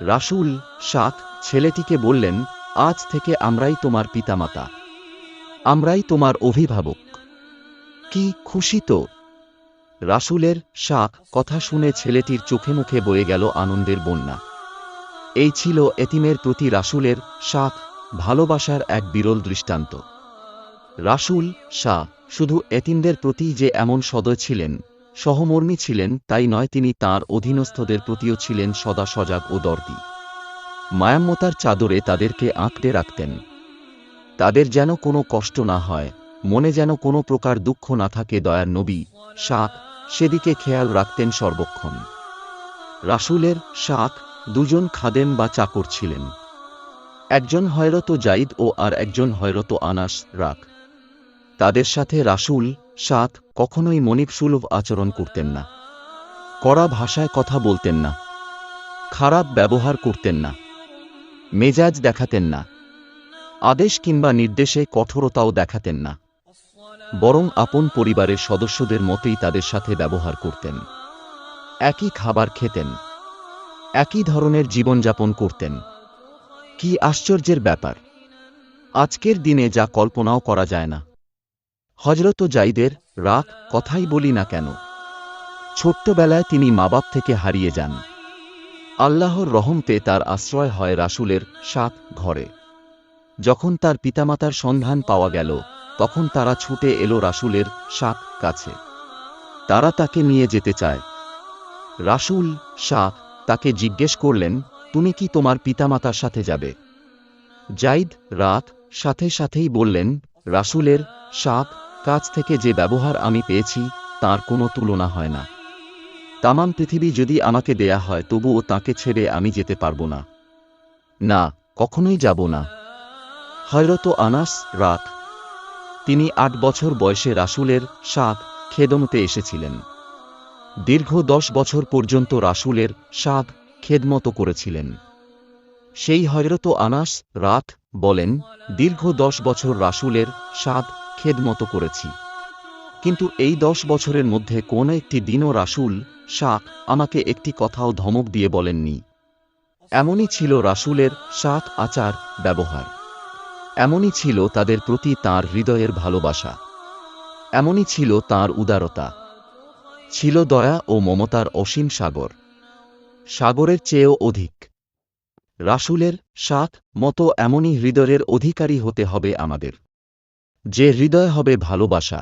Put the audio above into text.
রাসূল সাত ছেলেটিকে বললেন, আজ থেকে আমরাই তোমার পিতামাতা। আমরাই তোমার অভিভাবক। কি খুশি তো? রাসূলের শাক কথা শুনে ছেলেটির চোখে মুখে বয়ে গেল আনন্দের বন্যা। এই ছিল এতিমের প্রতি রাসুলের শাক ভালোবাসার এক বিরল দৃষ্টান্ত। রাসূল শাহ শুধু এতিমদের প্রতি যে এমন সদয় ছিলেন সহমর্মী ছিলেন, তাই নয় তিনি তার অধীনস্থদের প্রতিও ছিলেন সদা সজাগ ও দর্দি। মায়াম্মতার চাদরে তাদেরকে আঁকড়ে রাখতেন। তাদের যেন কোনো কষ্ট না হয়, মনে যেন কোনো প্রকার দুঃখ না থাকে দয়ার নবী, শাক, সেদিকে খেয়াল রাখতেন সর্বক্ষণ। রাসূলের শাক, দুজন খাদেম বা চাকর ছিলেন। একজন হয়রত জাইদ ও আর একজন হয়রত আনাস রাখ তাদের সাথে রাসূল সাত, কখনোই মনিবসুলভ আচরণ করতেন না। কড়া ভাষায় কথা বলতেন না। খারাপ ব্যবহার করতেন না। মেজাজ দেখাতেন না। আদেশ কিংবা নির্দেশে কঠোরতাও দেখাতেন না। বরং আপন পরিবারের সদস্যদের মতেই তাদের সাথে ব্যবহার করতেন। একই খাবার খেতেন। একই ধরনের জীবনযাপন করতেন। কি আশ্চর্যের ব্যাপার। আজকের দিনে যা কল্পনাও করা যায় না। হজরত জাইদের রাত কথাই বলি না কেন। ছোট্টবেলায় তিনি মা বাপ থেকে হারিয়ে যান। আল্লাহর রহমতে তার আশ্রয় হয় রাসূলের সাত ঘরে। যখন তার পিতামাতার সন্ধান পাওয়া গেল, তখন তারা ছুটে এলো রাসূলের সাত কাছে। তারা তাকে নিয়ে যেতে চায়। রাসূল শাহ তাকে জিজ্ঞেস করলেন, তুমি কি তোমার পিতামাতার সাথে যাবে? জাইদ রাত সাথে সাথেই বললেন, রাসূলের সাত কাছ থেকে যে ব্যবহার আমি পেয়েছি, তার কোনো তুলনা হয় না। তামাম পৃথিবী যদি আমাকে দেয়া হয়, তবুও তাকে ছেড়ে আমি যেতে পারব না। না, কখনোই যাব না। হয়রত আনাস রাত। তিনি আট বছর বয়সে রাসূলের সাত খেদমতে এসেছিলেন। দীর্ঘ দশ বছর পর্যন্ত রাসূলের সাত খেদমত করেছিলেন। সেই হয়রত আনাস রাত বলেন, দীর্ঘ দশ বছর রাসূলের সাত খেদমত করেছি। কিন্তু এই দশ বছরের মধ্যে কোন একটি দিনও রাসূল, শাক, আমাকে একটি কথাও ধমক দিয়ে বলেননি। এমনই ছিল রাসূলের সাত আচার ব্যবহার। এমনই ছিল তাদের প্রতি তার হৃদয়ের ভালোবাসা। এমনই ছিল তার উদারতা। ছিল দয়া ও মমতার অসীম সাগর। সাগরের চেয়েও অধিক। রাসূলের সাত মতো এমনই হৃদয়ের অধিকারী হতে হবে আমাদের। যে হৃদয় হবে ভালোবাসা।